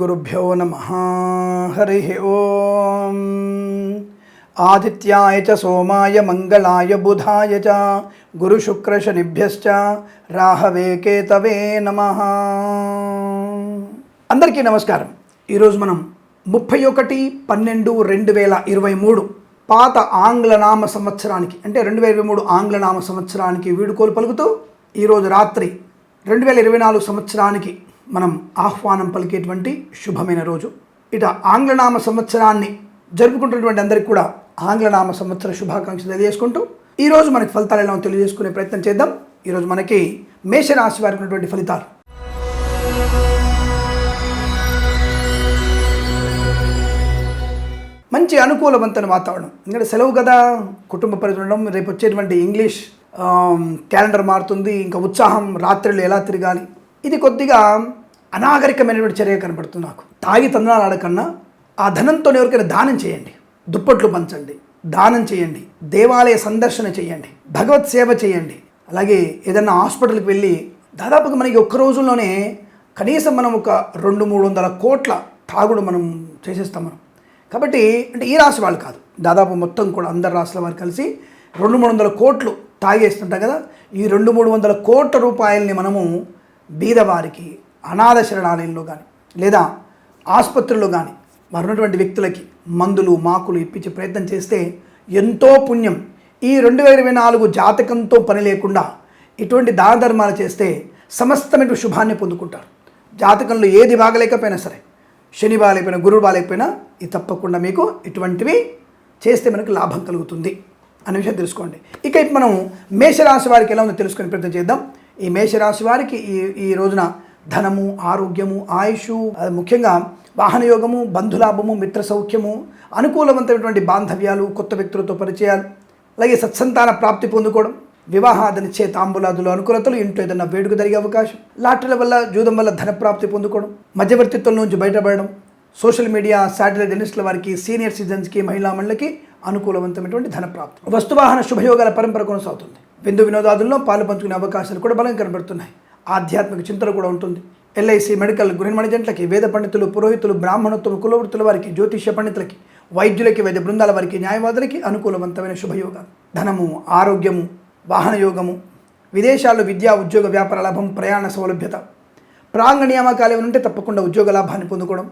గురుభ్యో నమ హరి ఓం ఆదిత్యాయ చ సోమాయ మంగళాయ బుధాయ చ గురుశుక్రశనిభ్యశ్చ రాహవే కేతవే నమ అందరికీ నమస్కారం. ఈరోజు మనం ముప్పై ఒకటి పన్నెండు రెండు వేల ఇరవై మూడు పాత ఆంగ్ల నామ సంవత్సరానికి అంటే రెండు వేల ఇరవై మూడు ఆంగ్లనామ సంవత్సరానికి వీడుకోలు పలుకుతూ ఈరోజు రాత్రి రెండు వేల ఇరవై నాలుగు సంవత్సరానికి మనం ఆహ్వానం పలికేటువంటి శుభమైన రోజు. ఇట ఆంగ్లనామ సంవత్సరాన్ని జరుపుకుంటున్నటువంటి అందరికీ కూడా ఆంగ్లనామ సంవత్సర శుభాకాంక్షలు తెలియజేసుకుంటూ ఈరోజు మనకి ఫలితాలు ఎలా తెలియజేసుకునే ప్రయత్నం చేద్దాం. ఈరోజు మనకి మేషరాశి వారికి ఉన్నటువంటి ఫలితాలు. మంచి అనుకూలవంతమైన వాతావరణం. ఎందుకంటే సెలవు కదా కుటుంబ పరిధి ఉండడం రేపు వచ్చేటువంటి ఇంగ్లీష్ క్యాలెండర్ మారుతుంది ఇంకా ఉత్సాహం రాత్రులు ఎలా తిరగాలి. ఇది కొద్దిగా అనాగరికమైనటువంటి చర్య కనబడుతుంది నాకు. తాగి తందనాలు ఆడకన్నా ఆ ధనంతో ఎవరికైనా దానం చేయండి. దుప్పట్లు పంచండి. దానం చేయండి. దేవాలయ సందర్శన చేయండి. భగవత్ సేవ చేయండి. అలాగే ఏదైనా హాస్పిటల్కి వెళ్ళి దాదాపుగా మనకి ఒక్క రోజుల్లోనే కనీసం మనం ఒక రెండు మూడు వందల కోట్ల తాగుడు మనం చేసేస్తాం మనం. కాబట్టి అంటే ఈ రాశి వాళ్ళు కాదు. దాదాపు మొత్తం కూడా అందరు రాశుల వారు కలిసి రెండు మూడు వందల కోట్లు తాగేస్తుంటాం కదా. ఈ రెండు మూడు వందల కోట్ల రూపాయలని మనము బీదవారికి అనాథ శరణాలయంలో కానీ లేదా ఆసుపత్రిలో కానీ వారు ఉన్నటువంటి వ్యక్తులకి మందులు మాకులు ఇప్పించే ప్రయత్నం చేస్తే ఎంతో పుణ్యం. ఈ రెండు వేల ఇరవై నాలుగు జాతకంతో పని లేకుండా ఇటువంటి దాన ధర్మాలు చేస్తే సమస్తమైన శుభాన్ని పొందుకుంటారు. జాతకంలో ఏది బాగలేకపోయినా సరే శని బాగాలేకపోయినా గురువు బాగాలేకపోయినా ఇది తప్పకుండా మీకు ఇటువంటివి చేస్తే మనకు లాభం కలుగుతుంది అనే విషయం తెలుసుకోండి. ఇక ఇప్పుడు మనం మేషరాశి వారికి ఎలా ఉందో తెలుసుకునే ప్రయత్నం చేద్దాం. ఈ మేషరాశి వారికి ఈ ఈ రోజున ధనము ఆరోగ్యము ఆయుష్ ముఖ్యంగా వాహనయోగము బంధులాభము మిత్ర సౌఖ్యము అనుకూలవంతమైనటువంటి బాంధవ్యాలు కొత్త వ్యక్తులతో పరిచయాలు అలాగే సత్సంతాన ప్రాప్తి పొందుకోవడం వివాహాది నిశ్చయ తాంబూలాదులు అనుకూలతలు ఇంట్లో ఏదైనా వేడుక జరిగే అవకాశం లాటరీల వల్ల జూదం వల్ల ధన ప్రాప్తి పొందుకోవడం మధ్యవర్తిత్వం నుంచి బయటపడడం సోషల్ మీడియా శాటిలైట్ జర్నలిస్టుల వారికి సీనియర్ సిటిజన్స్కి మహిళా మండలికి అనుకూలవంతమైనటువంటి ధన ప్రాప్తి వస్తువాహన శుభయోగాల పరంపర కొనసాగుతుంది. విందు వినోదాదుల్లో పాలు పంచుకునే అవకాశాలు కూడా బలంగా కనబడుతున్నాయి. ఆధ్యాత్మిక చింతన కూడా ఉంటుంది. ఎల్ఐసి మెడికల్ గృహ మణిజంట్లకి వేద పండితులు పురోహితులు బ్రాహ్మణత్వం కులవృత్తుల వారికి జ్యోతిష్య పండితులకి వైద్యులకి వైద్య బృందాల వారికి న్యాయవాదులకి అనుకూలవంతమైన శుభయోగం ధనము ఆరోగ్యము వాహన యోగము విదేశాల్లో విద్యా ఉద్యోగ వ్యాపార లాభం ప్రయాణ సౌలభ్యత. ప్రాంగ నియామకాలు ఏమైనా ఉంటే తప్పకుండా ఉద్యోగ లాభాన్ని పొందుకోవడం.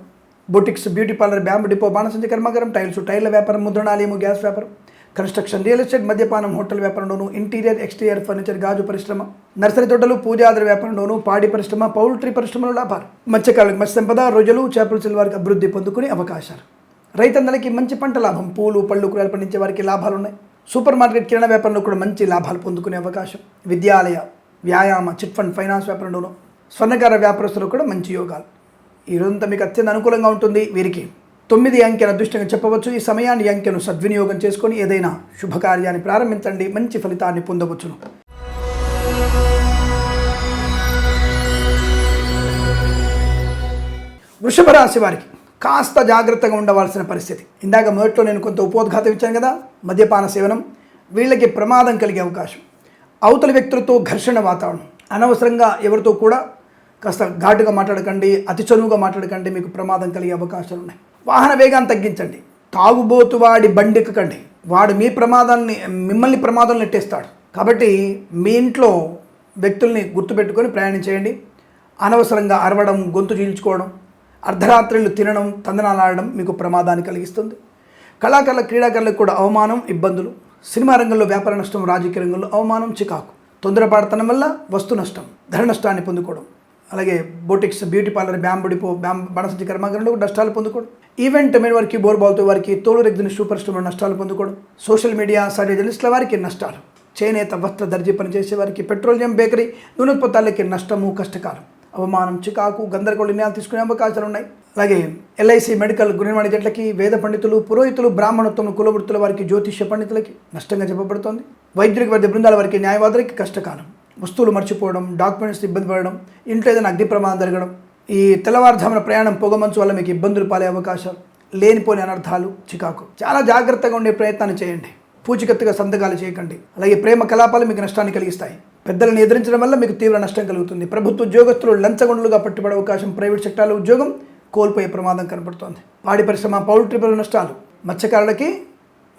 Boutiques beauty parlour bamboo depot బాణసంచ కర్మాగారం టైల్స్ టైర్ల వ్యాపారం ముద్రణాలయము గ్యాస్ వ్యాపారం. కన్స్ట్రక్షన్ రియల్ ఎస్టేట్ మద్యపానం హోటల్ వ్యాపారంలోను ఇంటీరియర్ ఎక్స్టీరియర్ ఫర్నిచర్ గాజు పరిశ్రమ నర్సరీ తోటలు పూజాదర వ్యాపారంలోను పాడి పరిశ్రమ పౌల్ట్రీ పరిశ్రమలో లాభాలు. మత్స్యకారులకు మత్స్య సంపద రొజలు చేపల సిల్వారికి అభివృద్ధి పొందుకునే అవకాశాలు. రైతందరికీ మంచి పంట లాభం పూలు పళ్ళు కూరలు పండించే వారికి లాభాలు ఉన్నాయి. సూపర్ మార్కెట్ కిరాణా వ్యాపారంలో కూడా మంచి లాభాలు పొందుకునే అవకాశం. విద్యాలయ వ్యాయామ చిట్ ఫండ్ ఫైనాన్స్ వ్యాపారంలోను స్వర్ణకార వ్యాపారస్తులు కూడా మంచి యోగాలు. ఈ రోజంతా మీకు అత్యంత అనుకూలంగా ఉంటుంది వీరికి. తొమ్మిది అంకెను అదృష్టంగా చెప్పవచ్చు. ఈ సమయాన్ని అంకెను సద్వినియోగం చేసుకొని ఏదైనా శుభకార్యాన్ని ప్రారంభించండి. మంచి ఫలితాన్ని పొందవచ్చును. వృషభ రాశి వారికి కాస్త జాగ్రత్తగా ఉండవలసిన పరిస్థితి. ఇందాక మొదట్లో నేను కొంత ఉపోద్ఘాతం ఇచ్చాను కదా మద్యపాన సేవనం వీళ్ళకి ప్రమాదం కలిగే అవకాశం అవతల వ్యక్తులతో ఘర్షణ వాతావరణం అనవసరంగా ఎవరితో కూడా కాస్త ఘాటుగా మాట్లాడకండి అతి చనువుగా మాట్లాడకండి మీకు ప్రమాదం కలిగే అవకాశాలు ఉన్నాయి వాహన వేగాన్ని తగ్గించండి. తాగుబోతు వాడి బండి ఎక్కకండి. వాడు మీ ప్రమాదాన్ని మిమ్మల్ని ప్రమాదంలో నెట్టేస్తాడు. కాబట్టి మీ ఇంట్లో వ్యక్తుల్ని గుర్తుపెట్టుకొని ప్రయాణం చేయండి. అనవసరంగా అరవడం గొంతు చీల్చుకోవడం అర్ధరాత్రులు తినడం తందనాలాడడం మీకు ప్రమాదాన్ని కలిగిస్తుంది. కళాకారుల క్రీడాకారులకు కూడా అవమానం ఇబ్బందులు. సినిమా రంగంలో వ్యాపార నష్టం రాజకీయ రంగంలో అవమానం చికాకు. తొందరపడతనం వల్ల వస్తు నష్టం ధర నష్టాన్ని పొందుకోవడం. అలాగే boutiques beauty parlour bamboo depot బ్యాంబ్ బణసంచి కర్మాగారంలో కూడా నష్టాలు పొందుకోవడం ఈవెంట్ మీద వారికి బోర్ బాల్తో వారికి తోలు రెగ్జిన్ సూపర్ స్టోర్లో నష్టాలు పొందుకోవడం సోషల్ మీడియా సాటి జర్నలిస్టుల వారికి నష్టాలు. చేనేత వస్త్ర దర్జీ పనిచేసే వారికి పెట్రోలియం బేకరీ నూనెత్పత్తాలకి నష్టము కష్టకాలం అవమానం చికాకు గందరగోళ నిర్ణయాలు తీసుకునే అవకాశాలు ఉన్నాయి. అలాగే ఎల్ఐసి మెడికల్ గృహనిర్మాణ జట్లకి వేద పండితులు పురోహితులు బ్రాహ్మణత్వం కులవృత్తుల వారికి జ్యోతిష్య పండితులకి నష్టంగా చెప్పబడుతోంది. వైద్యులకు వైద్య బృందాల వారికి న్యాయవాదులకి కష్టకాలం. వస్తువులు మర్చిపోవడం డాక్యుమెంట్స్ ఇబ్బంది పడడం ఇంట్లో ఏదైనా అగ్ని ప్రమాదం జరగడం ఈ తెల్లవారుజామున ప్రయాణం పొగమంచు వల్ల మీకు ఇబ్బందులు పాలే అవకాశాలు లేనిపోని అనర్థాలు చికాకు. చాలా జాగ్రత్తగా ఉండే ప్రయత్నాన్ని చేయండి. పూచికత్తుగా సంతకాలు చేయకండి. అలాగే ప్రేమ కలాపాలు మీకు నష్టాన్ని కలిగిస్తాయి. పెద్దలను ఎదిరించడం వల్ల మీకు తీవ్ర నష్టం కలుగుతుంది. ప్రభుత్వ ఉద్యోగస్తులు లంచగొండలుగా పట్టుబడే అవకాశం ప్రైవేట్ సెక్టార్లో ఉద్యోగం కోల్పోయే ప్రమాదం కనపడుతోంది. పాడి పరిశ్రమ పౌల్ట్రీ పరుల నష్టాలు. మత్స్యకారులకి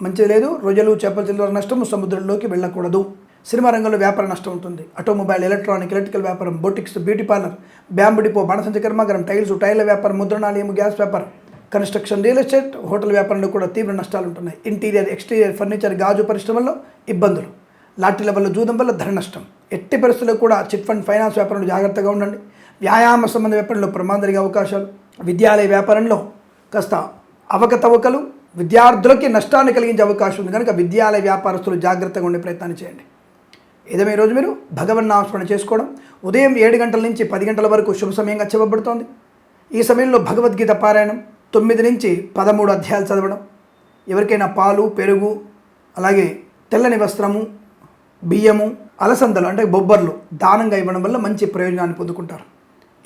మంచిది లేదు. రొయ్యలు చేపల చిల్లర నష్టం సముద్రంలోకి వెళ్ళకూడదు. సినిమా రంగంలో వ్యాపార నష్టం ఉంటుంది. ఆటోమొబైల్ ఎలక్ట్రానిక్ ఎలక్ట్రికల్ వ్యాపారం boutiques beauty parlour bamboo depot బాణసంచ కర్మాగారం టైల్స్ టైర్ల వ్యాపారం ముద్రణాలయం గ్యాస్ వ్యాపారం కన్స్ట్రక్షన్ రియల్ ఎస్టేట్ హోటల్ వ్యాపారంలో కూడా తీవ్ర నష్టాలు ఉంటున్నాయి. ఇంటీరియర్ ఎక్స్టీరియర్ ఫర్నిచర్ గాజు పరిశ్రమల్లో ఇబ్బందులు. లాఠీల వల్ల జూదం వల్ల ధర నష్టం. ఎట్టి పరిస్థితుల్లో కూడా చిట్ ఫండ్ ఫైనాన్స్ వ్యాపారంలో జాగ్రత్తగా ఉండండి. వ్యాయామ సంబంధ వ్యాపారంలో ప్రమాదం జరిగే అవకాశాలు. విద్యాలయ వ్యాపారంలో కాస్త అవకతవకలు విద్యార్థులకి నష్టాన్ని కలిగించే అవకాశం ఉంది. కనుక విద్యాలయ వ్యాపారస్తులు జాగ్రత్తగా ఉండే ప్రయత్నాన్ని చేయండి. ఏదైనా ఈరోజు మీరు భగవన్ నామస్మరణ చేసుకోవడం. ఉదయం ఏడు గంటల నుంచి పది గంటల వరకు శుభ సమయంగా చెప్పబడుతోంది. ఈ సమయంలో భగవద్గీత పారాయణం తొమ్మిది నుంచి పదమూడు అధ్యాయాలు చదవడం. ఎవరికైనా పాలు పెరుగు అలాగే తెల్లని వస్త్రము బియ్యము అలసందలు అంటే బొబ్బర్లు దానంగా ఇవ్వడం వల్ల మంచి ప్రయోజనాన్ని పొందుకుంటారు.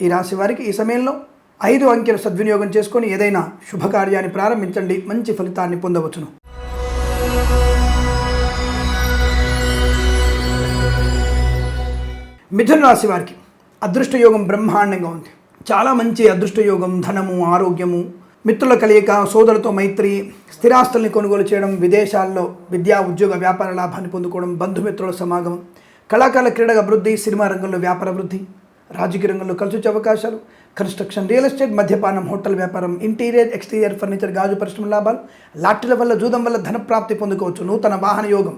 ఈ రాశి వారికి ఈ సమయంలో ఐదు అంకెలు సద్వినియోగం చేసుకొని ఏదైనా శుభకార్యాన్ని ప్రారంభించండి. మంచి ఫలితాన్ని పొందవచ్చును. మిథున రాశి వారికి అదృష్టయోగం బ్రహ్మాండంగా ఉంది. చాలా మంచి అదృష్టయోగం ధనము ఆరోగ్యము మిత్రుల కలయిక సోదరులతో మైత్రి స్థిరాస్తుల్ని కొనుగోలు చేయడం విదేశాల్లో విద్యా ఉద్యోగ వ్యాపార లాభాన్ని పొందుకోవడం బంధుమిత్రుల సమాగమం కళాకారుల క్రీడల అభివృద్ధి సినిమా రంగంలో వ్యాపార అభివృద్ధి రాజకీయ రంగంలో కలిసి వచ్చే అవకాశాలు కన్స్ట్రక్షన్ రియల్ ఎస్టేట్ మద్యపానం హోటల్ వ్యాపారం ఇంటీరియర్ ఎక్స్టీరియర్ ఫర్నిచర్ గాజు పరిశ్రమ లాభాలు లాటరీల వల్ల జూదం వల్ల ధన ప్రాప్తి పొందుకోవచ్చు. నూతన వాహన యోగం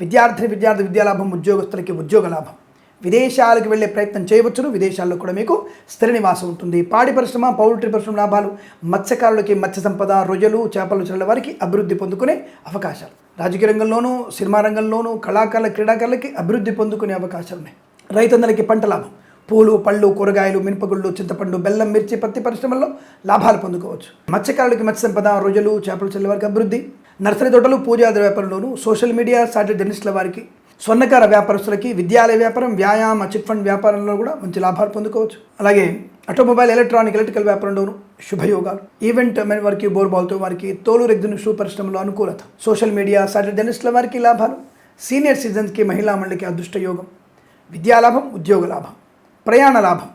విద్యార్థిని విద్యార్థి విద్యాలాభం ఉద్యోగస్తులకి ఉద్యోగ లాభం. విదేశాలకు వెళ్ళే ప్రయత్నం చేయవచ్చును. విదేశాల్లో కూడా మీకు స్థిర నివాసం ఉంటుంది. పాడి పరిశ్రమ పౌల్ట్రీ పరిశ్రమ లాభాలు మత్స్యకారులకి మత్స్య సంపద రొయ్యలు చేపలు చెల్లెల వారికి అభివృద్ధి పొందుకునే అవకాశాలు. రాజకీయ రంగంలోనూ సినిమా రంగంలోనూ కళాకారుల క్రీడాకారులకి అభివృద్ధి పొందుకునే అవకాశాలు ఉన్నాయి. రైతన్నలకి పంట లాభం. పూలు పళ్ళు కూరగాయలు మినపగుళ్ళు చింతపండు బెల్లం మిర్చి పత్తి పరిశ్రమల్లో లాభాలు పొందుకోవచ్చు. మత్స్యకారులకి మత్స్య సంపద రొయ్యలు చేపలు చెల్లెల వారికి అభివృద్ధి. నర్సరీ తోటలు పూజాది వ్యాపారంలోనూ సోషల్ మీడియా సాటి జర్నలిస్టుల వారికి స్వర్ణకార వ్యాపారస్తులకి విద్యాలయ వ్యాపారం వ్యాయామ చిట్ ఫండ్ వ్యాపారంలో కూడా మంచి లాభాలు పొందుకోవచ్చు. అలాగే ఆటోమొబైల్ ఎలక్ట్రానిక్ ఎలక్ట్రికల్ వ్యాపారంలోను శుభయోగాలు. ఈవెంట్ మెన్ వారికి బోర్బాల్తో వారికి తోలు రెగ్జిన్ షూ పరిశ్రమలో అనుకూలత. సోషల్ మీడియా సాటిలైట్ వారికి లాభాలు. సీనియర్ సిటిజన్స్కి మహిళా మండలికి అదృష్ట యోగం. విద్యాలాభం ఉద్యోగ లాభం. ప్రయాణ లాభం.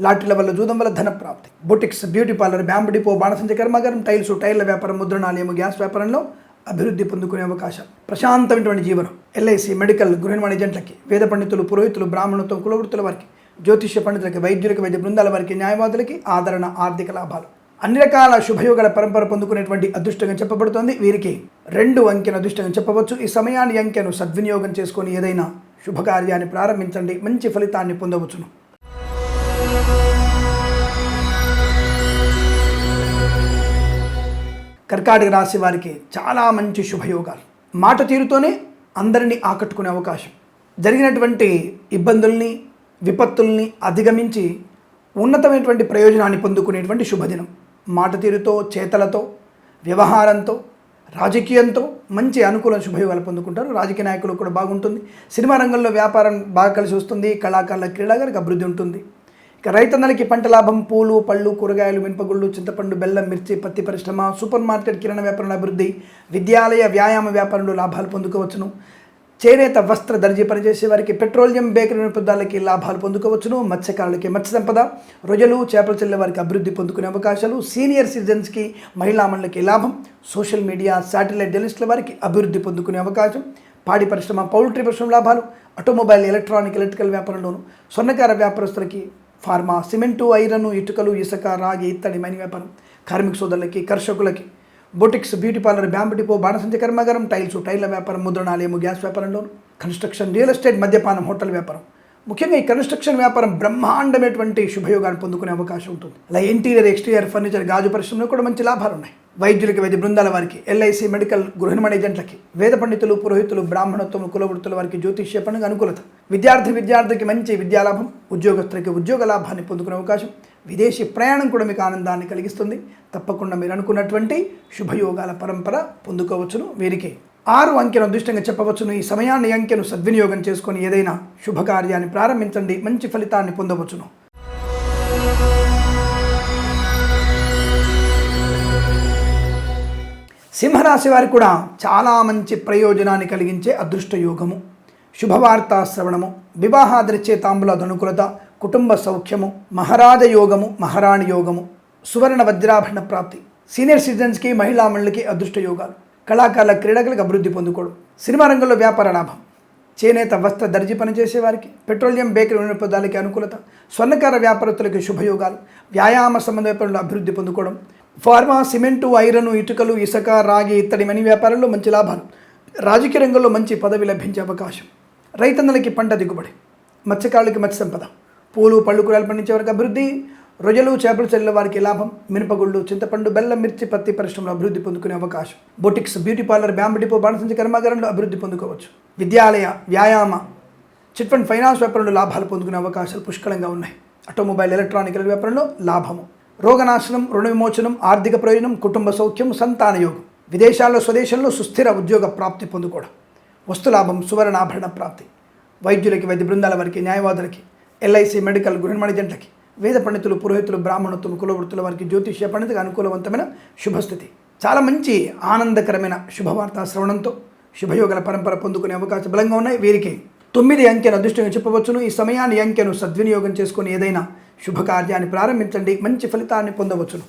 లాటరీల వల్ల జూదం వల్ల ధన ప్రాప్తి. Boutiques beauty parlour bamboo depot బాణసంచ కర్మాగారం టైల్స్ టైర్ల వ్యాపారం ముద్రణాలయం గ్యాస్ వ్యాపారంలో అభివృద్ధి పొందుకునే అవకాశం. ప్రశాంతమైనటువంటి జీవనం. ఎల్ఐసి మెడికల్ గృహ నిర్మాణ ఏజెంట్లకి వేద పండితులు పురోహితులు బ్రాహ్మణులతో కులవృత్తుల వారికి జ్యోతిష్య పండితులకి వైద్యులకి వైద్య బృందాల వారికి న్యాయవాదులకి ఆదరణ ఆర్థిక లాభాలు. అన్ని రకాల శుభయోగాల పరంపర పొందుకునేటువంటి అదృష్టంగా చెప్పబడుతోంది. వీరికి రెండు అంకెను అదృష్టంగా చెప్పవచ్చు. ఈ సమయాన్ని అంకెను సద్వినియోగం చేసుకొని ఏదైనా శుభకార్యాన్ని ప్రారంభించండి. మంచి ఫలితాన్ని పొందవచ్చును. కర్కాటక రాశి వారికి చాలా మంచి శుభయోగాలు. మాట తీరుతోనే అందరినీ ఆకట్టుకునే అవకాశం. జరిగినటువంటి ఇబ్బందుల్ని విపత్తుల్ని అధిగమించి ఉన్నతమైనటువంటి ప్రయోజనాన్ని పొందుకునేటువంటి శుభదినం. మాట తీరుతో చేతలతో వ్యవహారంతో రాజకీయంతో మంచి అనుకూల శుభయోగాలు పొందుకుంటారు. రాజకీయ నాయకులు కూడా బాగుంటుంది. సినిమా రంగంలో వ్యాపారం బాగా కలిసి వస్తుంది. కళాకారుల క్రీడాగారికి అభివృద్ధి ఉంటుంది. రైతన్నలకి పంట లాభం పూలు పళ్ళు కూరగాయలు మినపగుళ్ళు చింతపండు బెల్లం మిర్చి పత్తి పరిశ్రమ సూపర్ మార్కెట్ కిరణ వ్యాపారంలో అభివృద్ధి విద్యాలయ వ్యాయామ వ్యాపారంలో లాభాలు పొందుకోవచ్చును. చేనేత వస్త్ర దర్జీ పనిచేసే వారికి పెట్రోలియం బేకరీ నిరుపదాలకి లాభాలు పొందుకోవచ్చును. మత్స్యకారులకి మత్స్య సంపద రొయ్యలు చేపలు చెల్లే వారికి అభివృద్ధి పొందుకునే అవకాశాలు. సీనియర్ సిటిజన్స్కి మహిళా మండలికి లాభం. సోషల్ మీడియా శాటిలైట్ జర్నలిస్టుల వారికి అభివృద్ధి పొందుకునే అవకాశం. పాడి పరిశ్రమ పౌల్ట్రీ పరిశ్రమ లాభాలు. ఆటోమొబైల్ ఎలక్ట్రానిక్ ఎలక్ట్రికల్ వ్యాపారంలోను స్వర్ణకార వ్యాపారస్తులకి ఫార్మా సిమెంటు ఐరన్ ఇటుకలు ఇసుక రాగి ఇత్తడి మైని వ్యాపారం కార్మిక సోదరులకి కర్షకులకి boutiques beauty parlour bamboo depot బాణసంచ కర్మాగారం టైల్స్ టైర్ల వ్యాపారం ముద్రణాలయము గ్యాస్ వ్యాపారంలోను కన్స్ట్రక్షన్ రియల్ ఎస్టేట్ మద్యపానం హోటల్ వ్యాపారం. ముఖ్యంగా ఈ కన్స్ట్రక్షన్ వ్యాపారం బ్రహ్మాండమైనటువంటి శుభయోగాన్ని పొందుకునే అవకాశం ఉంటుంది. అలా ఇంటీరియర్ ఎక్స్టీరియర్ ఫర్నిచర్ గాజు పరిశ్రమలో కూడా మంచి లాభాలు ఉన్నాయి వైద్యులకి వైద్య బృందాల వారికి ఎల్ఐసి మెడికల్ గృహ ఏజెంట్లకి వేద పండితులు పురోహితులు బ్రాహ్మణత్వం కులవృత్తుల వారికి జ్యోతిష్య పండుగ అనుకూలత. విద్యార్థి విద్యార్థికి మంచి విద్యాలాభం ఉద్యోగస్తులకి ఉద్యోగ లాభాన్ని పొందుకునే అవకాశం విదేశీ ప్రయాణం కూడా మీకు ఆనందాన్ని కలిగిస్తుంది. తప్పకుండా మీరు అనుకున్నటువంటి శుభయోగాల పరంపర పొందుకోవచ్చును. వీరికి ఆరు అంకెను అదృష్టంగా చెప్పవచ్చును. ఈ సమయాన్ని అంకెను సద్వినియోగం చేసుకొని ఏదైనా శుభకార్యాన్ని ప్రారంభించండి. మంచి ఫలితాన్ని పొందవచ్చును. సింహరాశి వారికి కూడా చాలా మంచి ప్రయోజనాన్ని కలిగించే అదృష్ట యోగము. శుభవార్త శ్రవణము వివాహాదరిచే తాంబుల ధనుకులత కుటుంబ సౌఖ్యము మహారాజ యోగము మహారాణి యోగము సువర్ణ వజ్రాభరణ ప్రాప్తి. సీనియర్ సిటిజన్స్కి మహిళా మండలికి అదృష్ట యోగాలు. కళాకారుల క్రీడకులకు అభివృద్ధి పొందుకోవడం సినిమా రంగంలో వ్యాపార లాభం. చేనేత వస్త్ర దర్జీ పనిచేసే వారికి పెట్రోలియం బేకరీ వినియోగదారులకి అనుకూలత. స్వర్ణకార వ్యాపారస్తులకి శుభయోగాలు. వ్యాయామ సంబంధ వ్యాపారంలో అభివృద్ధి పొందుకోవడం. ఫార్మా సిమెంటు ఐరన్ ఇటుకలు ఇసుక రాగి ఇత్తడి మని వ్యాపారంలో మంచి లాభాలు. రాజకీయ రంగంలో మంచి పదవి లభించే అవకాశం. రైతన్నలకి పంట దిగుబడి. మత్స్యకారులకి మత్స్య సంపద. పూలు పళ్ళు కూరలు పండించే వారికి అభివృద్ధి. రొయ్యలు చేపలు చెల్లెల వారికి లాభం మినపగుళ్ళు చింతపండు బెల్లం మిర్చి పత్తి పరిశ్రమలో అభివృద్ధి పొందుకునే అవకాశం. Boutiques beauty parlour bamboo depot బాణసంచి కర్మాగారంలో అభివృద్ధి పొందుకోవచ్చు. విద్యాలయ వ్యాయామ చిట్ ఫండ్ ఫైనాన్స్ వ్యాపారంలో లాభాలు పొందుకునే అవకాశాలు పుష్కలంగా ఉన్నాయి. ఆటోమొబైల్ ఎలక్ట్రానికల్ వ్యాపారంలో లాభము. రోగనాశనం రుణ విమోచనం ఆర్థిక ప్రయోజనం కుటుంబ సౌఖ్యం సంతాన యోగం. విదేశాల్లో స్వదేశంలో సుస్థిర ఉద్యోగ ప్రాప్తి పొందుకోవడం. వస్తులాభం సువర్ణాభరణ ప్రాప్తి. వైద్యులకి వైద్య బృందాల వారికి న్యాయవాదులకి ఎల్ఐసి మెడికల్ గృహ జంటకి వేద పండితులు పురోహితులు బ్రాహ్మణత్వం కులవృత్తుల వారికి జ్యోతిష్య పండితులకు అనుకూలవంతమైన శుభస్థితి. చాలా మంచి ఆనందకరమైన శుభవార్త శ్రవణంతో శుభయోగల పరంపర పొందుకునే అవకాశం బలంగా ఉన్నాయి. వీరికి తొమ్మిది అంకెను అదృష్టంగా చెప్పవచ్చును. ఈ సమయాన్ని అంకెను సద్వినియోగం చేసుకుని ఏదైనా శుభకార్యాన్ని ప్రారంభించండి. మంచి ఫలితాన్ని పొందవచ్చును.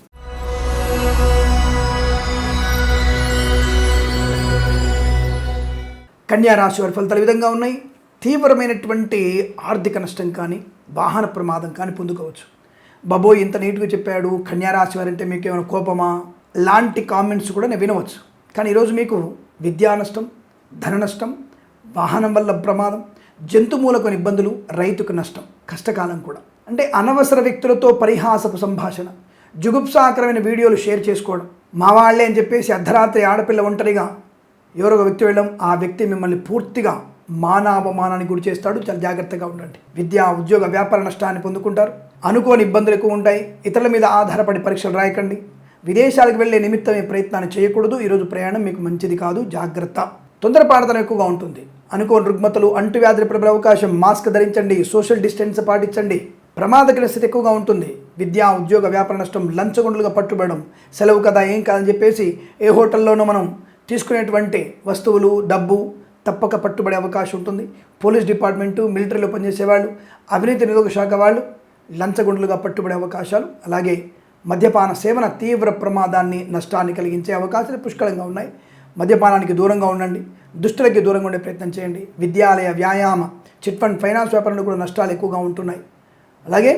కన్యా రాశి వారి ఫలితాలు విధంగా ఉన్నాయి. తీవ్రమైనటువంటి ఆర్థిక నష్టం కానీ వాహన ప్రమాదం కానీ పొందుకోవచ్చు. బాబో ఇంత నీట్గా చెప్పాడు కన్యారాశి వారంటే మీకు ఏమైనా కోపమా? లాంటి కామెంట్స్ కూడా నేను వినవచ్చు. కానీ ఈరోజు మీకు విద్యా నష్టం ధన నష్టం వాహనం వల్ల ప్రమాదం జంతుమూలకు ఇబ్బందులు రైతుకు నష్టం కష్టకాలం కూడా. అంటే అనవసర వ్యక్తులతో పరిహాసపు సంభాషణ జుగుప్సాకరమైన వీడియోలు షేర్ చేసుకోవడం మా వాళ్ళే అని చెప్పేసి అర్ధరాత్రి ఆడపిల్ల ఒంటరిగా ఎవరో ఒక వ్యక్తి వెళ్ళడం ఆ వ్యక్తి మిమ్మల్ని పూర్తిగా మానాపమానానికి గురి చేస్తాడు. చాలా జాగ్రత్తగా ఉండండి. విద్య ఉద్యోగ వ్యాపార నష్టాన్ని పొందుకుంటారు. అనుకోని ఇబ్బందులు ఎక్కువ ఉంటాయి. ఇతరుల మీద ఆధారపడి పరీక్షలు రాయకండి. విదేశాలకు వెళ్ళే నిమిత్తం ప్రయత్నాన్ని చేయకూడదు. ఈరోజు ప్రయాణం మీకు మంచిది కాదు. జాగ్రత్త. తొందరపాటుతనం ఎక్కువగా ఉంటుంది. అనుకోని రుగ్మతలు అంటువ్యాధులు ప్రబలే అవకాశం మాస్క్ ధరించండి సోషల్ డిస్టెన్స్ పాటించండి. ప్రమాదకర స్థితి ఎక్కువగా ఉంటుంది. విద్యా ఉద్యోగ వ్యాపార నష్టం లంచగొండలుగా పట్టుబడడం. సెలవు కదా ఏం కాదని చెప్పేసి ఏ హోటల్లోనూ మనం తీసుకునేటువంటి వస్తువులు డబ్బు తప్పక పట్టుబడే అవకాశం ఉంటుంది. పోలీస్ డిపార్ట్మెంటు మిలిటరీలో పనిచేసే వాళ్ళు అవినీతి నిరోధక శాఖ వాళ్ళు లంచగొండలుగా పట్టుబడే అవకాశాలు అలాగే మద్యపాన సేవన తీవ్ర ప్రమాదాన్ని నష్టాన్ని కలిగించే అవకాశాలు పుష్కలంగా ఉన్నాయి. మద్యపానానికి దూరంగా ఉండండి. దుష్టులకి దూరంగా ఉండే ప్రయత్నం చేయండి. విద్యాలయ వ్యాయామ చిట్ ఫండ్ ఫైనాన్స్ వ్యాపారంలో కూడా నష్టాలు ఎక్కువగా ఉంటున్నాయి. అలాగే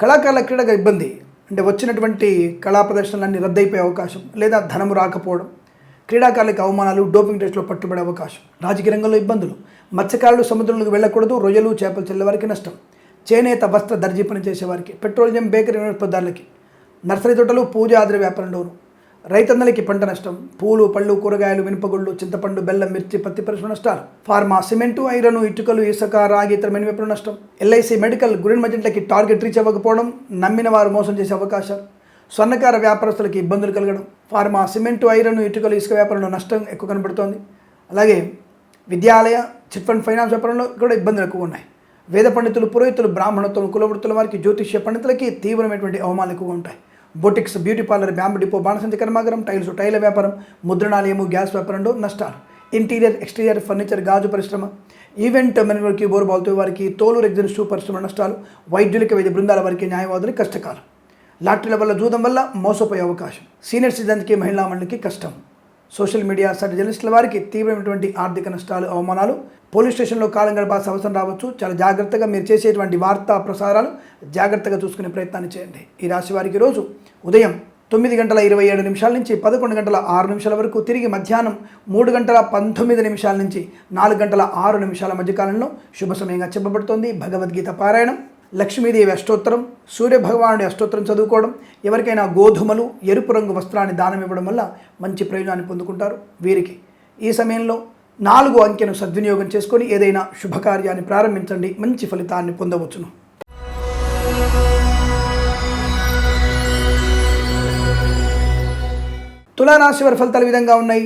కళాకారుల క్రీడగా ఇబ్బంది అంటే వచ్చినటువంటి కళా ప్రదర్శనలన్నీ రద్దయిపోయే అవకాశం లేదా ధనము రాకపోవడం క్రీడాకారులకు అవమానాలు డోపింగ్ టెస్ట్లో పట్టుబడే అవకాశం రాజకీయ రంగంలో ఇబ్బందులు. మత్స్యకారులు సముద్రంలోకి వెళ్ళకూడదు రొయ్యలు చేపలు చెల్లేవారికి నష్టం. చేనేత వస్త్ర దర్జీ పని చేసేవారికి పెట్రోలియం బేకరీ వినియోగదారులకి నర్సరీ తోటలు పూజ ఆధార వ్యాపారంలోను రైతన్నలకి పంట నష్టం పూలు పళ్ళు కూరగాయలు మినపగుళ్ళు చింతపండు బెల్లం మిర్చి పత్తి పరిశ్రమ నష్టాలు. ఫార్మా సిమెంటు ఐరన్ ఇటుకలు ఇసుక రాగి ఇతర మెను నష్టం. ఎల్ఐసి మెడికల్ గురిన్ మజెంట్లకి టార్గెట్ రీచ్ అవ్వకపోవడం నమ్మిన వారు మోసం చేసే అవకాశాలు స్వర్ణకార వ్యాపారస్తులకి ఇబ్బందులు కలగడం ఫార్మా సిమెంటు ఐరన్ ఇటుకలు ఇసుక వ్యాపారంలో నష్టం ఎక్కువ కనబడుతోంది. అలాగే విద్యాలయ చిట్ ఫండ్ ఫైనాన్స్ వ్యాపారంలో కూడా ఇబ్బందులు ఎక్కువ ఉన్నాయి. వేద పండితులు పురోహితులు బ్రాహ్మణత్వం కులవృత్తుల వారికి జ్యోతిష్య పండితులకి తీవ్రమైనటువంటి అవమానాలు ఎక్కువ ఉంటాయి. Boutiques beauty parlour bamboo depot బాణసంచ కర్మాగారం టైల్స్ టైల వ్యాపారం ముద్రణాలయము గ్యాస్ వ్యాపారంలో నష్టాలు. ఇంటీరియర్ ఎక్స్టీరియర్ ఫర్నిచర్ గాజు పరిశ్రమ ఈవెంట్ మేనేజర్కి బోరుబాల్తో వారికి తోలు రెగ్జిన్ షూ పరిశ్రమ నష్టాలు వైద్యులకి వైద్య బృందాల వారికి న్యాయవాదులకి కష్టకాలం. లాటరీల వల్ల జూదం వల్ల మోసపోయే అవకాశం. సీనియర్ సిటిజన్కి మహిళా మండలికి కష్టం. సోషల్ మీడియా సైట్ జర్నలిస్టుల వారికి తీవ్రమైనటువంటి ఆర్థిక నష్టాలు అవమానాలు. పోలీస్ స్టేషన్లో కాలం గడపాల్సిన అవసరం రావచ్చు. చాలా జాగ్రత్తగా మీరు చేసేటువంటి వార్తా ప్రసారాలు జాగ్రత్తగా చూసుకునే ప్రయత్నాన్ని చేయండి. ఈ రాశి వారికి రోజు ఉదయం తొమ్మిది గంటల ఇరవై ఏడు నిమిషాల నుంచి పదకొండు గంటల ఆరు నిమిషాల వరకు తిరిగి మధ్యాహ్నం మూడు గంటల పంతొమ్మిది నిమిషాల నుంచి నాలుగు గంటల ఆరు నిమిషాల మధ్యకాలంలో శుభ సమయంగా చెప్పబడుతోంది. భగవద్గీత పారాయణం. లక్ష్మీదేవి అష్టోత్తరం సూర్య భగవానుడి అష్టోత్తరం చదువుకోవడం ఎవరికైనా గోధుమలు ఎరుపు రంగు వస్త్రాన్ని దానం ఇవ్వడం వల్ల మంచి ప్రయోజనాన్ని పొందుకుంటారు. వీరికి ఈ సమయంలో నాలుగు అంకెను సద్వినియోగం చేసుకొని ఏదైనా శుభకార్యాన్ని ప్రారంభించండి. మంచి ఫలితాన్ని పొందవచ్చును. తులారాశి వారి ఫలితాలు విధంగా ఉన్నాయి.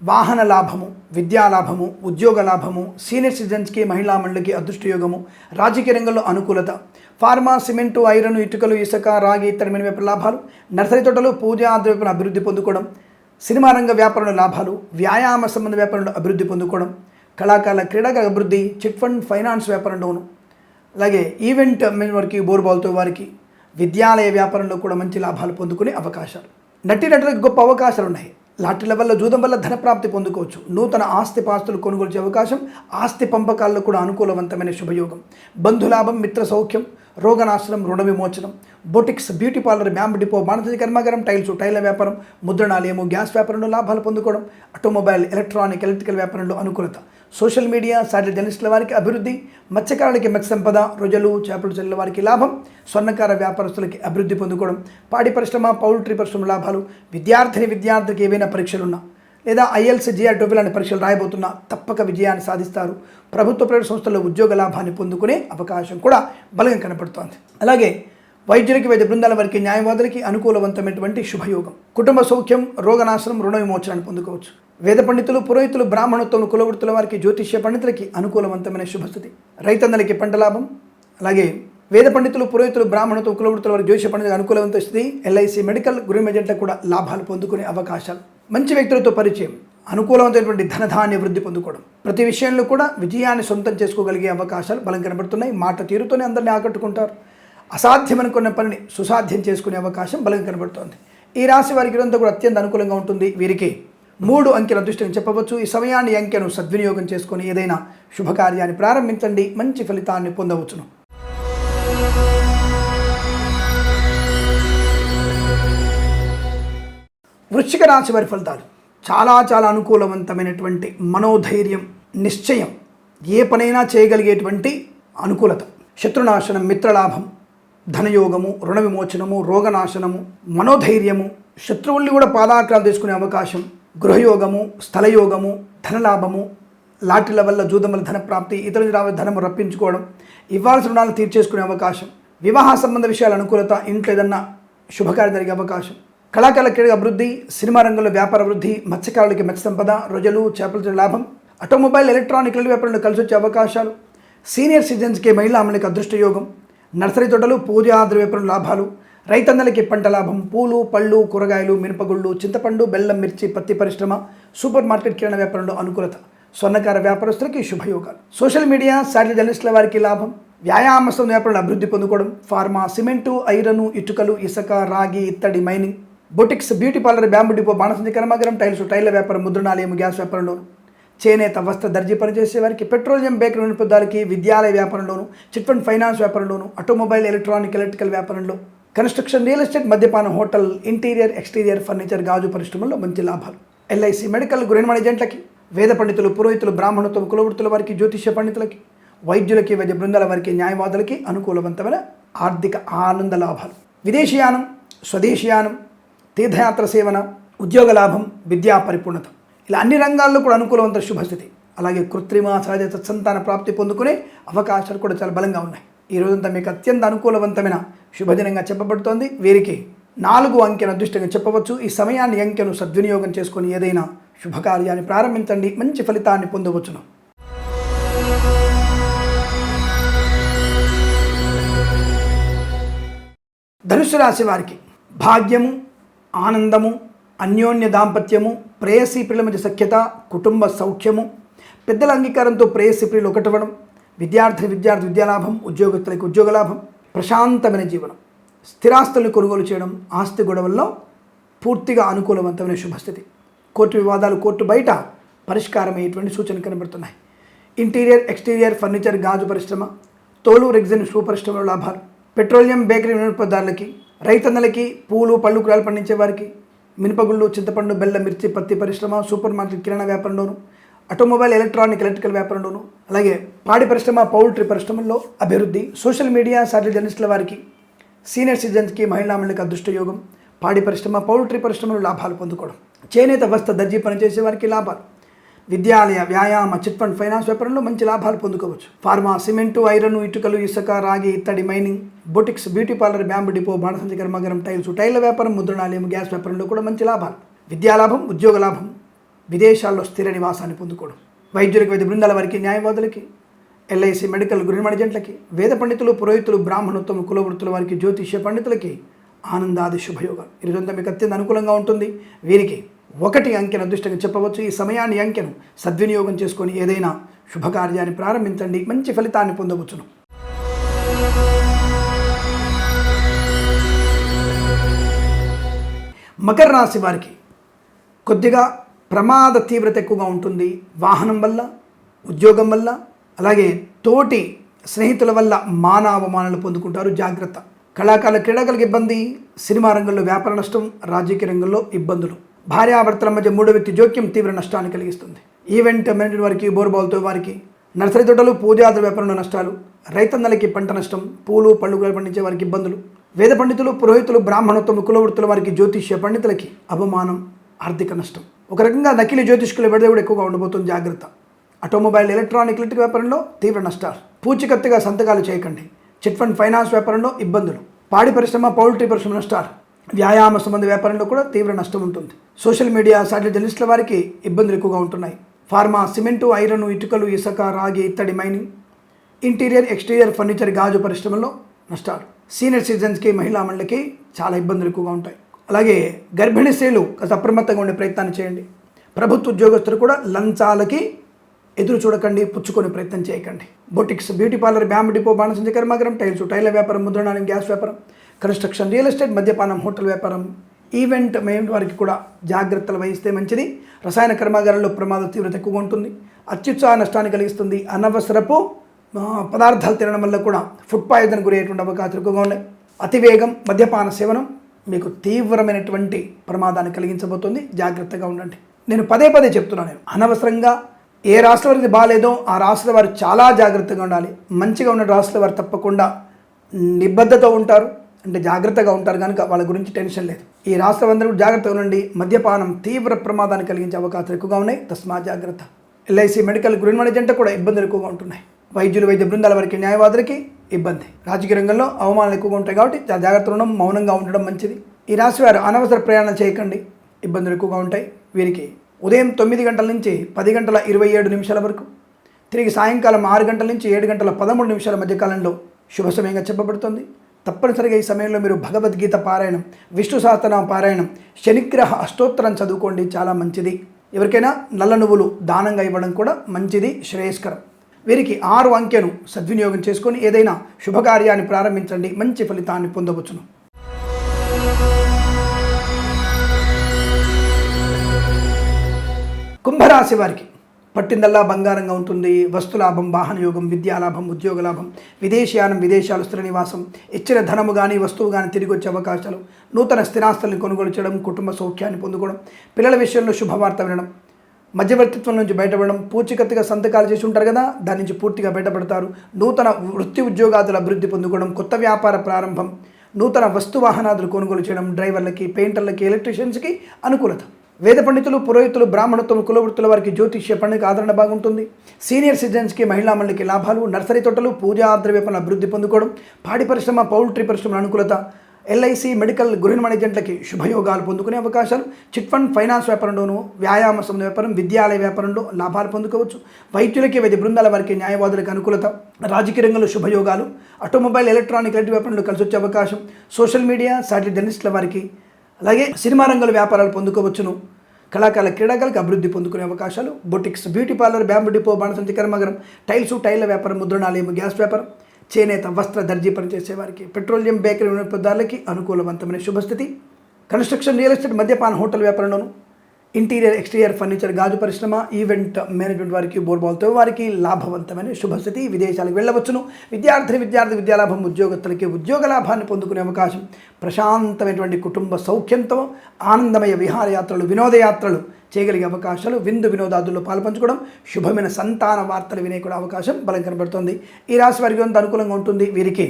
వాహన లాభము విద్యా లాభము ఉద్యోగ లాభము సీనియర్ సిటిజన్స్కి మహిళా మండలికి అదృష్టయోగము రాజకీయ రంగంలో అనుకూలత ఫార్మా సిమెంటు ఐరన్ ఇటుకలు ఇసుక రాగి ఇతరమైన వైపు లాభాలు నర్సరీ తోటలు పూజ ఆద్రవ్యపన అభివృద్ధి పొందుకోవడం సినిమా రంగ వ్యాపారంలో లాభాలు వ్యాయామ సంబంధ వ్యాపారంలో అభివృద్ధి పొందుకోవడం కళాకారుల క్రీడగా అభివృద్ధి చిట్ ఫండ్ ఫైనాన్స్ వ్యాపారంలోను అలాగే ఈవెంట్ వారికి బోర్బాల్తో వారికి విద్యాలయ వ్యాపారంలో కూడా మంచి లాభాలు పొందుకునే అవకాశాలు. నటి నటులకు గొప్ప అవకాశాలు ఉన్నాయి లాటరీల వల్ల జూదం వల్ల ధన ప్రాప్తి పొందుకోవచ్చు. నూతన ఆస్తి పాస్తులు కొనుగోలు చేసే అవకాశం ఆస్తి పంపకాల్లో కూడా అనుకూలవంతమైన శుభయోగం. బంధులాభం మిత్ర సౌఖ్యం రోగనాశనం రుణ విమోచనం. Boutiques beauty parlour bamboo depot బాణసంచి కర్మాగారం టైల్స్ టైల వ్యాపారం ముద్రణాలయము గ్యాస్ వ్యాపారంలో లాభాలు పొందుకోవడం ఆటోమొబైల్ ఎలక్ట్రానిక్ ఎలక్ట్రికల్ వ్యాపారంలో అనుకూలత. సోషల్ మీడియా సాటిలైట్ జర్నలిస్టుల వారికి అభివృద్ధి మత్స్యకారులకి మత్స్య సంపద రొజలు చేపలు చెల్లెల వారికి లాభం స్వర్ణకార వ్యాపారస్తులకి అభివృద్ధి పొందుకోవడం పాడి పరిశ్రమ పౌల్ట్రీ పరిశ్రమ లాభాలు విద్యార్థిని విద్యార్థికి ఏవైనా పరీక్షలున్నా లేదా ఐఎల్స్ జిఆర్ టోబీ లాంటి పరీక్షలు రాయబోతున్నా తప్పక విజయాన్ని సాధిస్తారు. ప్రభుత్వ ప్రైవేట్ సంస్థల్లో ఉద్యోగ లాభాన్ని పొందుకునే అవకాశం కూడా బలంగా కనపడుతోంది. అలాగే వైద్యులకి వైద్య బృందాల వారికి న్యాయవాదులకి అనుకూలవంతమైనటువంటి శుభయోగం. కుటుంబ సౌఖ్యం రోగనాశనం రుణ విమోచనాన్ని పొందుకోవచ్చు. వేద పండితులు పురోహితులు బ్రాహ్మణోత్తములు కులవృత్తుల వారికి జ్యోతిష్య పండితులకి అనుకూలవంతమైన శుభస్థితి. రైతన్నలకి పంట లాభం. అలాగే వేద పండితులు పురోహితులు బ్రాహ్మణతో కులవృత్తుల వారి జ్యోతిష పండితులకు అనుకూలవంత స్థితి ఎల్ఐసి మెడికల్ గృహ ఏజెంట్లకు కూడా లాభాలు పొందుకునే అవకాశాలు. మంచి వ్యక్తులతో పరిచయం. అనుకూలమైనటువంటి ధనధాన్య వృద్ధి పొందుకోవడం. ప్రతి విషయంలో కూడా విజయాన్ని సొంతం చేసుకోగలిగే అవకాశాలు బలం కనబడుతున్నాయి. మాట తీరుతోనే అందరినీ ఆకట్టుకుంటారు. అసాధ్యమనుకున్న పనిని సుసాధ్యం చేసుకునే అవకాశం బలంగా కనబడుతోంది. ఈ రాశి వారికి ఇదంతా కూడా అత్యంత అనుకూలంగా ఉంటుంది. వీరికి మూడు అంకెల అదృష్టం చెప్పవచ్చు. ఈ సమయాన్ని అంకెను సద్వినియోగం చేసుకొని ఏదైనా శుభకార్యాన్ని ప్రారంభించండి. మంచి ఫలితాన్ని పొందవచ్చును. వృశ్చిక రాశి వారి ఫలితాలు. చాలా చాలా అనుకూలవంతమైనటువంటి మనోధైర్యం నిశ్చయం ఏ పనైనా చేయగలిగేటువంటి అనుకూలత. శత్రునాశనం మిత్రలాభం ధనయోగము రుణ విమోచనము రోగనాశనము మనోధైర్యము శత్రువుల్ని కూడా పాదాక్రాలు తీసుకునే అవకాశం గృహయోగము స్థలయోగము ధనలాభము లాటిల వల్ల జూదముల ధన ప్రాప్తి ఇతరుల రావ ధనము రప్పించుకోవడం ఇవ్వాల్సిన రుణాలు తీర్చేసుకునే అవకాశం వివాహ సంబంధ విషయాల అనుకూలత ఇంట్లో ఏదన్నా శుభకార్యం జరిగే అవకాశం కళాకారుల క్రీడ అభివృద్ధి సినిమా రంగంలో వ్యాపార వృద్ధి మత్స్యకారులకి మత్స్య సంపద రొజలు చేపల లాభం ఆటోమొబైల్ ఎలక్ట్రానిక్ వ్యాపారంలో కలిసి వచ్చే అవకాశాలు సీనియర్ సిటిజన్స్కి మహిళా అమలుకి అదృష్ట యోగం నర్సరీ తోటలు పూజా ద్రవ్యపరం లాభాలు రైతన్నలకి పంట లాభం పూలు పళ్ళు కూరగాయలు మినపగుళ్ళు చింతపండు బెల్లం మిర్చి పత్తి పరిశ్రమ సూపర్ మార్కెట్ కిరణ వ్యాపారంలో అనుకూలత స్వర్ణకార వ్యాపారస్తులకి శుభయోగాలు. సోషల్ మీడియా శాటిలైట్ జర్నలిస్టుల వారికి లాభం వ్యాయామ సంస్థ వ్యాపారంలో అభివృద్ధి పొందుకోవడం ఫార్మా సిమెంటు ఐరను ఇటుకలు ఇసుక రాగి ఇత్తడి mining boutiques beauty parlour bamboo depot బాణసంచి కర్మాగారం టైల్స్ టైల్ల వ్యాపారం ముద్రణాలయం గ్యాస్ వ్యాపారంలో చేనేత వస్త్ర దర్జీ పనిచేసే వారికి పెట్రోలియం బేకరీ వినియోగదారులకి విద్యాలయ వ్యాపారంలోను చిట్ ఫండ్ ఫైనాన్స్ వ్యాపారంలోను ఆటోమొబైల్ ఎలక్ట్రానిక్ ఎలక్ట్రికల్ వ్యాపారంలో కన్స్ట్రక్షన్ రియల్ ఎస్టేట్ మద్యపానం హోటల్ ఇంటీరియర్ ఎక్స్టీరియర్ ఫర్నిచర్ గాజు పరిశ్రమల్లో మంచి లాభాలు. ఎల్ఐసి మెడికల్ గృహ ఏజెంట్లకి వేద పండితులు పురోహితులు బ్రాహ్మణత్వం కులవృత్తుల వారికి జ్యోతిష్య పండితులకి వైద్యులకి వైద్య బృందాల వారికి న్యాయవాదులకి అనుకూలవంతమైన ఆర్థిక ఆనంద లాభాలు. విదేశీయానం స్వదేశీయానం తీర్థయాత్ర సేవన ఉద్యోగ లాభం విద్యా పరిపూర్ణత. ఇలా అన్ని రంగాల్లో కూడా అనుకూలవంత శుభస్థితి. అలాగే కృత్రిమ సహజ సత్సంతాన ప్రాప్తి పొందుకునే అవకాశాలు కూడా చాలా బలంగా ఉన్నాయి. ఈ రోజంతా మీకు అత్యంత అనుకూలవంతమైన శుభదినంగా చెప్పబడుతోంది. వీరికి నాలుగు అంకెను అదృష్టంగా చెప్పవచ్చు. ఈ సమయాన్ని అంకెను సద్వినియోగం చేసుకొని ఏదైనా శుభకార్యాన్ని ప్రారంభించండి. మంచి ఫలితాన్ని పొందవచ్చును. ధనుసు రాశి వారికి భాగ్యము ఆనందము అన్యోన్య దాంపత్యము ప్రేయసీ ప్రియుల మధ్య సఖ్యత కుటుంబ సౌఖ్యము పెద్దల అంగీకారంతో ప్రేయసీ ప్రియులు ఒకటవడం విద్యార్థి విద్యార్థి విద్యాలాభం ఉద్యోగస్తులకు ఉద్యోగ లాభం ప్రశాంతమైన జీవనం స్థిరాస్తులను కొనుగోలు చేయడం ఆస్తి గొడవల్లో పూర్తిగా అనుకూలవంతమైన శుభస్థితి. కోర్టు వివాదాలు కోర్టు బయట పరిష్కారమయ్యేటువంటి సూచనలు కనబడుతున్నాయి. ఇంటీరియర్ ఎక్స్టీరియర్ ఫర్నిచర్ గాజు పరిశ్రమ తోలు రెగ్జిన్ షూ పరిశ్రమలో లాభాలు. పెట్రోలియం బేకరీ వినియోగదారులకి రైతన్నలకి పూలు పళ్ళు కూరలు పండించే వారికి మినపగుళ్ళు చింతపండు బెల్లం మిర్చి పత్తి పరిశ్రమ సూపర్ మార్కెట్ కిరాణా వ్యాపారంలోను ఆటోమొబైల్ ఎలక్ట్రానిక్ ఎలక్ట్రికల్ వ్యాపారంలోను అలాగే పాడి పరిశ్రమ పౌల్ట్రీ పరిశ్రమల్లో అభివృద్ధి సోషల్ మీడియా సాటిలైట్ జర్నలిస్టుల వారికి సీనియర్ సిటిజన్స్కి మహిళా మండలికి అదృష్టయోగం పాడి పరిశ్రమ పౌల్ట్రీ పరిశ్రమలు లాభాలు పొందుకోవడం చేనేత వస్త దర్జీ పనిచేసే వారికి లాభాలు. విద్యాలయ వ్యాయామ చిట్ ఫండ్ ఫైనాన్స్ వ్యాపారంలో మంచి లాభాలు పొందుకోవచ్చు. ఫార్మా సిమెంటు ఐరన్ ఇటుకలు ఇసుక రాగి ఇత్తడి mining boutiques beauty parlour bamboo depot బాణసంచి కర్మగరం టైల్స్ టైల్ వ్యాపారం ముద్రణాలయం గ్యాస్ వ్యాపారంలో కూడా మంచి లాభాలు. విద్యాలాభం ఉద్యోగ లాభం విదేశాల్లో స్థిర నివాసాన్ని పొందుకోవడం. వైద్యులకు వైద్య బృందాల వారికి న్యాయవాదులకి ఎల్ఐసి మెడికల్ గృహ ఏజెంట్లకి వేద పండితులు పురోహితులు బ్రాహ్మణోత్తమ కులవృత్తుల వారికి జ్యోతిష్య పండితులకి ఆనందాది శుభయోగాలు. ఈ మీకు అత్యంత అనుకూలంగా ఉంటుంది. వీరికి ఒకటి అంకెను అదృష్టంగా చెప్పవచ్చు. ఈ సమయాన్ని అంకెను సద్వినియోగం చేసుకొని ఏదైనా శుభకార్యాన్ని ప్రారంభించండి. మంచి ఫలితాన్ని పొందవచ్చును. మకర రాశి వారికి కొద్దిగా ప్రమాద తీవ్రత ఎక్కువగా ఉంటుంది. వాహనం వల్ల ఉద్యోగం వల్ల అలాగే తోటి స్నేహితుల వల్ల మానవమానాలు పొందుకుంటారు. జాగ్రత్త. కళాకారుల క్రీడాకారులకు ఇబ్బంది సినిమా రంగంలో వ్యాపార నష్టం రాజకీయ రంగంలో ఇబ్బందులు. భార్యాభర్తల మధ్య మూడో వ్యక్తి జోక్యం తీవ్ర నష్టాన్ని కలిగిస్తుంది. ఈవెంట్ మేనేజ్మెంట్ వారికి బోర్బాల్తో వారికి నర్సరీ తోటలు పూజాదుల వ్యాపారంలో నష్టాలు రైతన్నలకి పంట నష్టం పూలు పళ్ళు పండించే వారికి ఇబ్బందులు వేద పండితులు పురోహితులు బ్రాహ్మణత్వం కులవృత్తుల వారికి జ్యోతిష్య పండితులకి అవమానం ఆర్థిక నష్టం. ఒక రకంగా నకిలీ జ్యోతిష్కుల విడద కూడా ఎక్కువగా ఉండబోతుంది జాగ్రత్త. ఆటోమొబైల్ ఎలక్ట్రానిక్ ఎలక్ట్రిక్ వ్యాపారంలో తీవ్ర నష్టాలు. పూచికత్తుగా సంతకాలు చేయకండి. చిట్ ఫండ్ ఫైనాన్స్ వ్యాపారంలో ఇబ్బందులు. పాడి పరిశ్రమ పౌల్ట్రీ పరిశ్రమ నష్టాలు. వ్యాయామ సంబంధ వ్యాపారంలో కూడా తీవ్ర నష్టం ఉంటుంది. సోషల్ మీడియా సాటిలైట్ జర్నలిస్టుల వారికి ఇబ్బందులు ఎక్కువగా ఉంటున్నాయి. ఫార్మా సిమెంటు ఐరన్ ఇటుకలు ఇసుక రాగి ఇత్తడి మైనింగ్ ఇంటీరియర్ ఎక్స్టీరియర్ ఫర్నిచర్ గాజు పరిశ్రమలో నష్టాలు. సీనియర్ సిటిజన్స్కి మహిళా మండలికి చాలా ఇబ్బందులు ఎక్కువగా ఉంటాయి. అలాగే గర్భిణీ స్త్రీలు కాస్త అప్రమత్తంగా ఉండే ప్రయత్నాన్ని చేయండి. ప్రభుత్వ ఉద్యోగస్తులు కూడా లంచాలకి ఎదురు చూడకండి పుచ్చుకొని ప్రయత్నం చేయకండి. Boutiques beauty parlour bamboo depot బాణసంచ కర్మాగరం టైల్స్ టైల వ్యాపారం ముద్రణాలయం గ్యాస్ వ్యాపారం కన్స్ట్రక్షన్ రియల్ ఎస్టేట్ మద్యపానం హోటల్ వ్యాపారం ఈవెంట్ మేం వారికి కూడా జాగ్రత్తలు వహిస్తే మంచిది. రసాయన కర్మాగారాల్లో ప్రమాద తీవ్రత ఎక్కువగా ఉంటుంది. అత్యుత్సాహ నష్టాన్ని కలిగిస్తుంది. అనవసరపు పదార్థాలు తినడం వల్ల కూడా ఫుడ్ పాయిజన్ గురయ్యేటువంటి అవకాశాలు ఎక్కువగా ఉన్నాయి. అతివేగం మద్యపాన సేవనం మీకు తీవ్రమైనటువంటి ప్రమాదాన్ని కలిగించబోతుంది. జాగ్రత్తగా ఉండండి. నేను పదే పదే చెప్తున్నాను నేను. అనవసరంగా ఏ రాష్ట్ర వారికి బాగాలేదో ఆ రాష్ట్ర వారు చాలా జాగ్రత్తగా ఉండాలి. మంచిగా ఉన్న రాష్ట్ర వారు తప్పకుండా నిబద్ధత ఉంటారు. అంటే జాగ్రత్తగా ఉంటారు కనుక వాళ్ళ గురించి టెన్షన్ లేదు. ఈ రాష్ట్రం అందరూ జాగ్రత్తగా ఉండండి. మద్యపానం తీవ్ర ప్రమాదాన్ని కలిగించే అవకాశాలు ఎక్కువగా ఉన్నాయి. తస్మా జాగ్రత్త. ఎల్ఐసి మెడికల్ గ్రీన్ మేనేజెంట్ కూడా ఇబ్బందులు ఎక్కువగా ఉంటున్నాయి. వైద్యులు వైద్య బృందాల వారికి న్యాయవాదులకి ఇబ్బంది. రాజకీయ రంగంలో అవమానాలు ఎక్కువగా ఉంటాయి కాబట్టి జాగ్రత్తగా ఉండడం మౌనంగా ఉండడం మంచిది. ఈ రాశి వారు అనవసర ప్రయాణం చేయకండి. ఇబ్బందులు ఎక్కువగా ఉంటాయి. వీరికి ఉదయం తొమ్మిది గంటల నుంచి పది గంటల ఇరవై ఏడు నిమిషాల వరకు తిరిగి సాయంకాలం ఆరు గంటల నుంచి ఏడు గంటల పదమూడు నిమిషాల మధ్య కాలంలో శుభ సమయంగా చెప్పబడుతుంది. తప్పనిసరిగా ఈ సమయంలో మీరు భగవద్గీత పారాయణం విష్ణు సహస్రనామ పారాయణం శనిగ్రహ అష్టోత్తరం చదువుకోండి చాలా మంచిది. ఎవరికైనా నల్ల నువ్వులు దానంగా ఇవ్వడం కూడా మంచిది శ్రేయస్కరం. వీరికి ఆరు అంకెను సద్వినియోగం చేసుకొని ఏదైనా శుభకార్యాన్ని ప్రారంభించండి మంచి ఫలితాన్ని పొందవచ్చును. కుంభరాశి వారికి పట్టిందల్లా బంగారంగా ఉంటుంది. వస్తులాభం వాహన యోగం విద్యాలాభం ఉద్యోగ లాభం విదేశీయానం విదేశాలు స్థిర నివాసం ఇచ్చిన ధనము కానీ వస్తువు కానీ తిరిగి వచ్చే అవకాశాలు నూతన స్థిరాస్తులను కొనుగోలు చేయడం కుటుంబ సౌఖ్యాన్ని పొందుకోవడం పిల్లల విషయంలో శుభవార్త వినడం మధ్యవర్తిత్వం నుంచి బయటపడడం పూచికత్తుగా సంతకాలు చేసి ఉంటారు కదా దాని నుంచి పూర్తిగా బయటపడతారు. నూతన వృత్తి ఉద్యోగాదుల అభివృద్ధి పొందుకోవడం కొత్త వ్యాపార ప్రారంభం నూతన వస్తు వాహనాదులు కొనుగోలు చేయడం డ్రైవర్లకి పెయింటర్లకి ఎలక్ట్రీషియన్స్కి అనుకూలత. వేద పండితులు పురోహితులు బ్రాహ్మణత్వం కులవృత్తుల వారికి జ్యోతిష్య పండుగ ఆదరణ బాగుంటుంది. సీనియర్ సిటిజన్స్కి మహిళా మండలికి లాభాలు నర్సరీ తోటలు పూజా ద్రవ్య పనుల అభివృద్ధి పొందుకోవడం పాడి పరిశ్రమ పౌల్ట్రీ పరిశ్రమల అనుకూలత ఎల్ఐసి మెడికల్ గృహ మేనేజెంట్లకి శుభయోగాలు పొందుకునే అవకాశాలు చిట్ ఫండ్ ఫైనాన్స్ వ్యాపారంలోనూ వ్యాయామ సంబంధ వ్యాపారం విద్యాలయ వ్యాపారంలో లాభాలు పొందుకోవచ్చు. వైద్యులకి వైద్య బృందాల వారికి న్యాయవాదులకు అనుకూలత రాజకీయ రంగంలో శుభయోగాలు ఆటోమొబైల్ ఎలక్ట్రానిక్ ఎలక్ట్రిక్ వ్యాపారంలో కలిసి వచ్చే అవకాశం సోషల్ మీడియా సాటిలైట్ జర్నలిస్టుల వారికి అలాగే సినిమా రంగంలో వ్యాపారాలు పొందుకోవచ్చును. కళాకారుల క్రీడాకారులకు అభివృద్ధి పొందుకునే అవకాశాలు boutiques beauty parlour bamboo depot బాణసంచి కర్మగరం టైల్స్ టైల్ల వ్యాపారం ముద్రణాలయం గ్యాస్ వ్యాపారం చేనేత వస్త్ర దర్జీ పనిచేసే వారికి పెట్రోలియం బేకరీ వినియోగదారులకి అనుకూలవంతమైన శుభస్థితి. కన్స్ట్రక్షన్ రియల్ ఎస్టేట్ మద్యపాన హోటల్ వ్యాపారంలోను ఇంటీరియర్ ఎక్స్టీరియర్ ఫర్నిచర్ గాజు పరిశ్రమ ఈవెంట్ మేనేజ్మెంట్ వారికి బోర్బాల్తో వారికి లాభవంతమైన శుభస్థితి. విదేశాలకు వెళ్ళవచ్చును. విద్యార్థి విద్యార్థి విద్యాలాభం ఉద్యోగస్తులకి ఉద్యోగ లాభాన్ని పొందుకునే అవకాశం. ప్రశాంతమైనటువంటి కుటుంబ సౌఖ్యంతో ఆనందమయ విహారయాత్రలు వినోదయాత్రలు చేయగలిగే అవకాశాలు విందు వినోదాదుల్లో పాల్పంచుకోవడం శుభమైన సంతాన వార్తలు వినే కూడా అవకాశం బలం కనబడుతుంది. ఈ రాశి వారికి కొంత అనుకూలంగా ఉంటుంది. వీరికి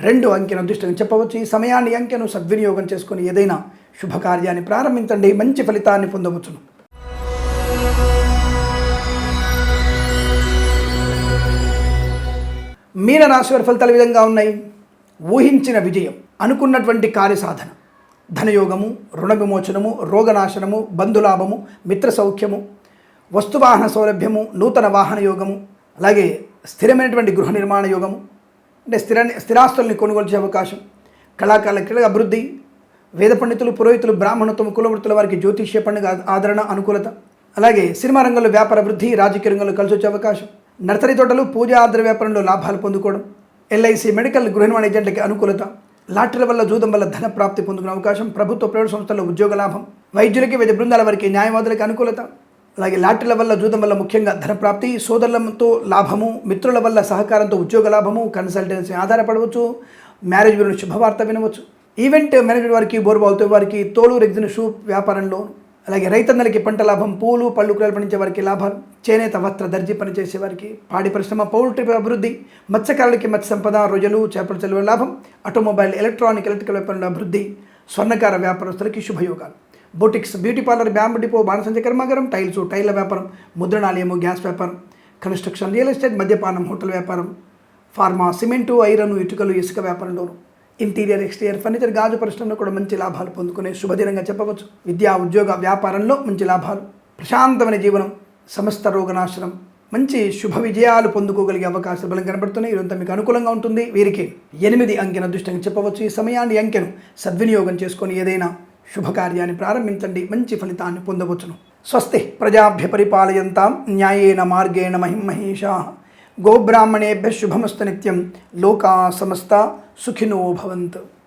రెండు అంకెను అదృష్టంగా చెప్పవచ్చు. ఈ సమయాన్ని అంకెను సద్వినియోగం చేసుకుని ఏదైనా శుభకార్యాన్ని ప్రారంభించండి మంచి ఫలితాన్ని పొందవచ్చును. మీనరాశి వారి ఫలితాలు విధంగా ఉన్నాయి? ఊహించిన విజయం అనుకున్నటువంటి కార్యసాధన. ధనయోగము రుణ విమోచనము రోగనాశనము బంధులాభము మిత్ర సౌఖ్యము వస్తువాహన సౌలభ్యము నూతన వాహన యోగము అలాగే స్థిరమైనటువంటి గృహ నిర్మాణ యోగము అంటే స్థిర స్థిరాస్తుల్ని కొనుగోలు చేసే అవకాశం కళాకారుల క్రీడ అభివృద్ధి వేద పండితులు పురోహితులు బ్రాహ్మణత్వం కులవృత్తుల వారికి జ్యోతిష్య పండుగ ఆదరణ అనుకూలత. అలాగే సినిమా రంగంలో వ్యాపార వృద్ధి రాజకీయ రంగంలో కలిసి వచ్చే అవకాశం. నర్సరీ తోటలు పూజా ఆద్ర వ్యాపారంలో లాభాలు పొందుకోవడం. ఎల్ఐసి మెడికల్ గృహ నిర్మాణ ఏజెంట్లకి అనుకూలత. లాటరీల వల్ల జూదం వల్ల ధన ప్రాప్తి పొందుకునే అవకాశం. ప్రభుత్వ ప్రైవేట్ సంస్థల్లో ఉద్యోగ లాభం. వైద్యులకి వైద్య బృందాల వారికి న్యాయవాదులకి అనుకూలత. అలాగే లాటరీల వల్ల జూదం వల్ల ముఖ్యంగా ధన ప్రాప్తి సోదరులతో లాభము మిత్రుల వల్ల సహకారంతో ఉద్యోగ లాభము కన్సల్టెన్సీ ఆధారపడవచ్చు. మ్యారేజ్ గురించి శుభవార్త వినవచ్చు. ఈవెంట్ మేనేజ్మెంట్ వారికి బోర్బాల్తో వారికి తోలు రెగ్జిన్ షూ వ్యాపారంలో అలాగే రైతన్నలకి పంట లాభం పూలు పళ్ళు కూరలు పండించే వారికి లాభాలు చేనేత వస్త్ర దర్జీ పనిచేసే వారికి పాడి పరిశ్రమ పౌల్ట్రీ అభివృద్ధి మత్స్యకారులకి మత్స్య సంపద రొయ్యలు చేపల చెలువ లాభం ఆటోమొబైల్ ఎలక్ట్రానిక్ ఎలక్ట్రికల్ వ్యాపారంలో అభివృద్ధి స్వర్ణకార వ్యాపారస్తులకి శుభయోగాలు. Boutiques beauty parlour bamboo depot బాణసంచ కర్మాగారం టైల్స్ టైల్ల వ్యాపారం ముద్రణాలయము గ్యాస్ వ్యాపారం కన్స్ట్రక్షన్ రియల్ ఎస్టేట్ మద్యపానం హోటల్ వ్యాపారం ఫార్మా సిమెంటు ఐరన్ ఇటుకలు ఇసుక వ్యాపారంలోను ఇంటీరియర్ ఎక్స్టీరియర్ ఫర్నిచర్ గాజు పరిశ్రమలో కూడా మంచి లాభాలు పొందుకునే శుభదినంగా చెప్పవచ్చు. విద్యా ఉద్యోగ వ్యాపారంలో మంచి లాభాలు. ప్రశాంతమైన జీవనం సమస్త రోగనాశనం మంచి శుభ విజయాలు పొందుకోగలిగే అవకాశాలు బలం కనబడుతున్నాయి. ఇదంతా మీకు అనుకూలంగా ఉంటుంది. వీరికి ఎనిమిది అంకెన అదృష్టంగా చెప్పవచ్చు. ఈ సమయాన్ని అంకెను సద్వినియోగం చేసుకొని ఏదైనా శుభకార్యాన్ని ప్రారంభించండి. మంచి ఫలితాన్ని పొందవచ్చును. స్వస్తి ప్రజాభ్య పరిపాలయంతాం న్యాయేన మార్గేణ మహిమహేషా గోబ్రాహ్మణేభ్య శుభమస్తు నిత్యం. లోకా సమస్త सुखिनो भवन्तु।